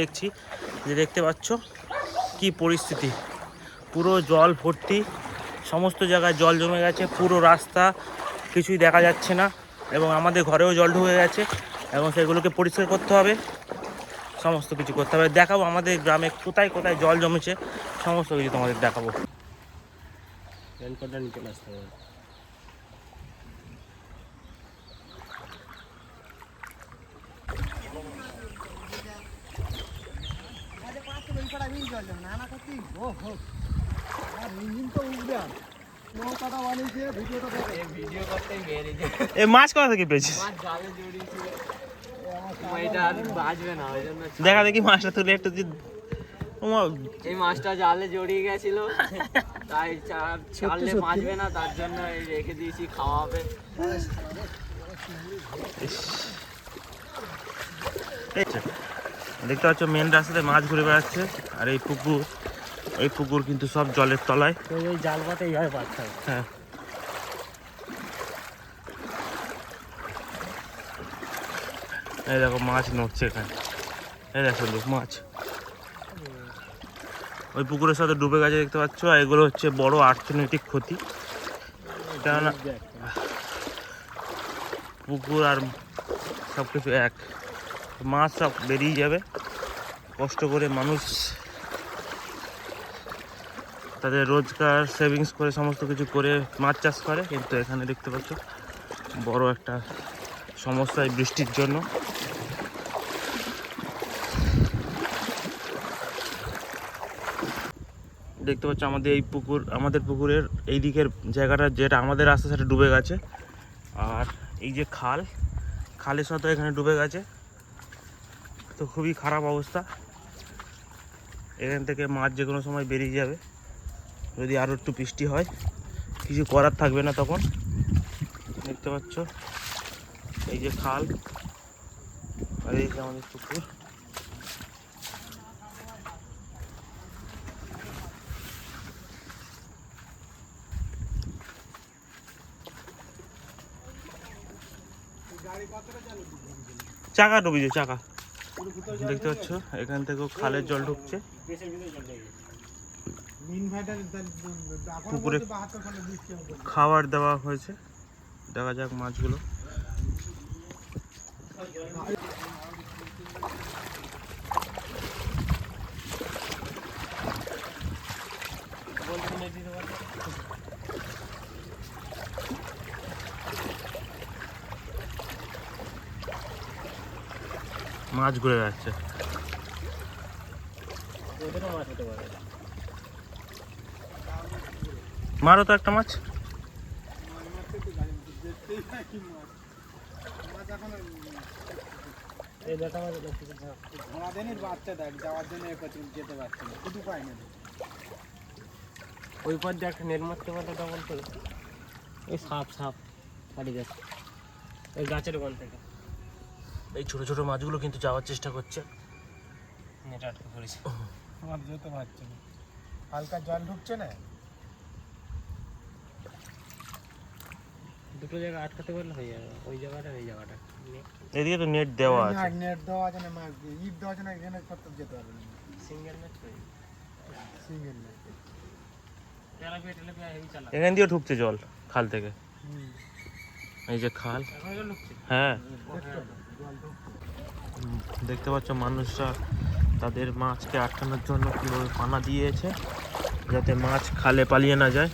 দেখছি যে দেখতে পাচ্ছ কি পরিস্থিতি। পুরো জল ভর্তি, সমস্ত জায়গায় জল জমে গেছে, পুরো রাস্তা, কিছুই দেখা যাচ্ছে না এবং আমাদের ঘরেও জল ঢুকে গেছে এবং সেগুলোকে পরিষ্কার করতে হবে, সমস্ত কিছু করতে হবে। দেখাবো আমাদের গ্রামে কোথায় কোথায় জল জমেছে, সমস্ত কিছু তোমাদের দেখাবো। রেনকোটটা নিচে আসতে হবে ভিডিও করতেই বেরিয়েছে এ মাছ কোথা থেকে পেয়েছিস মাছ জালে জড়িয়েছিল এটা আর বাঁচবে না ওই জন্য দেখা দেখি মাছটা তুলে একটু এই মাছটা জালে জড়িয়ে গেছিল তাই চা- ছাড়লে বাঁচবে না তার জন্য এই রেখে দিয়েছি খাওয়া হবে দেখছ? দেখতে পাচ্ছ মেন রাস্তাতে মাছ ঘুরে বেড়াচ্ছে আর এই পুকুর এই পুকুর কিন্তু সব জলের তলায়। তো ওই জাল পাতে এইভাবে পাচ্ছে হ্যাঁ। এই দেখো মাছ নড়ছে এখানে। এই দেখো লোক মাছ। ওই পুকুরের সাথে ডুবে গেছে দেখতে পাচ্ছ আর এগুলো হচ্ছে বড় অর্থনৈতিক ক্ষতি। কেননা পুকুর আর সব কিছু এক। মাছ সব বেরিয়ে যাবে। কষ্ট করে মানুষ তাদের রোজগার সেভিংস করে সমস্ত কিছু করে মাছ চাষ করে। কিন্তু এখানে দেখতে পাচ্ছ, বড় একটা সমস্যা এই বৃষ্টির জন্য। দেখতে পাচ্ছ, আমাদের এই পুকুর, আমাদের পুকুরের এই দিকের জায়গাটা যেটা আমাদের রাস্তা সেটা ডুবে গেছে। আর এই যে খাল, খালের সাথে এখানে ডুবে গেছে। তো খুবই খারাপ অবস্থা। এখান থেকে মাছ যে কোনো সময় বেরিয়ে যাবে। যদি আরও একটু বৃষ্টি হয়, কিছু করার থাকবে না তখন। দেখতে পাচ্ছ, এই যে খাল আর এই যে আমাদের পুকুর। চাকা ডুবিছে চাকা। দেখতে পাচ্ছ? এখান থেকেও খালের জল ঢুকছে। পুকুরে খাবার দেওয়া হয়েছে। দেখা যাক মাছগুলো। মাছ ঘুরে যাচ্ছে মারো তো একটা মাছ। ওই পর দেখ নেট মারতে পারলে ডবল করে। এই সাপ সাপ ফাটি যাচ্ছে। ওই গাছের থেকে। এই ছোট ছোট মাছগুলো কিন্তু যাওয়ার চেষ্টা করছে। নেট আটকে পড়েছে আমার যেতে পারছে না। হালকা জল ঢুকছে না? দুটো জায়গা আটকাতে পারলে হয়ে যাবে ওই জায়গাটা ওই জায়গাটা। এদিকে তো নেট দেওয়া আছে। নেট দেওয়া আছে না ইট দেওয়া আছে না এখানে করতে যেতে পারবে না। Single match single net tilapia tilapia heavy চালা এখান দিয়েও ঢুকছে জল খাল থেকে। এই যে খাল। হ্যাঁ। দেখতে পাচ্ছ মানুষরা তাদের মাছকে আটকানোর জন্য কীভাবে পানা দিয়েছে, যাতে মাছ খালে পালিয়ে না যায়।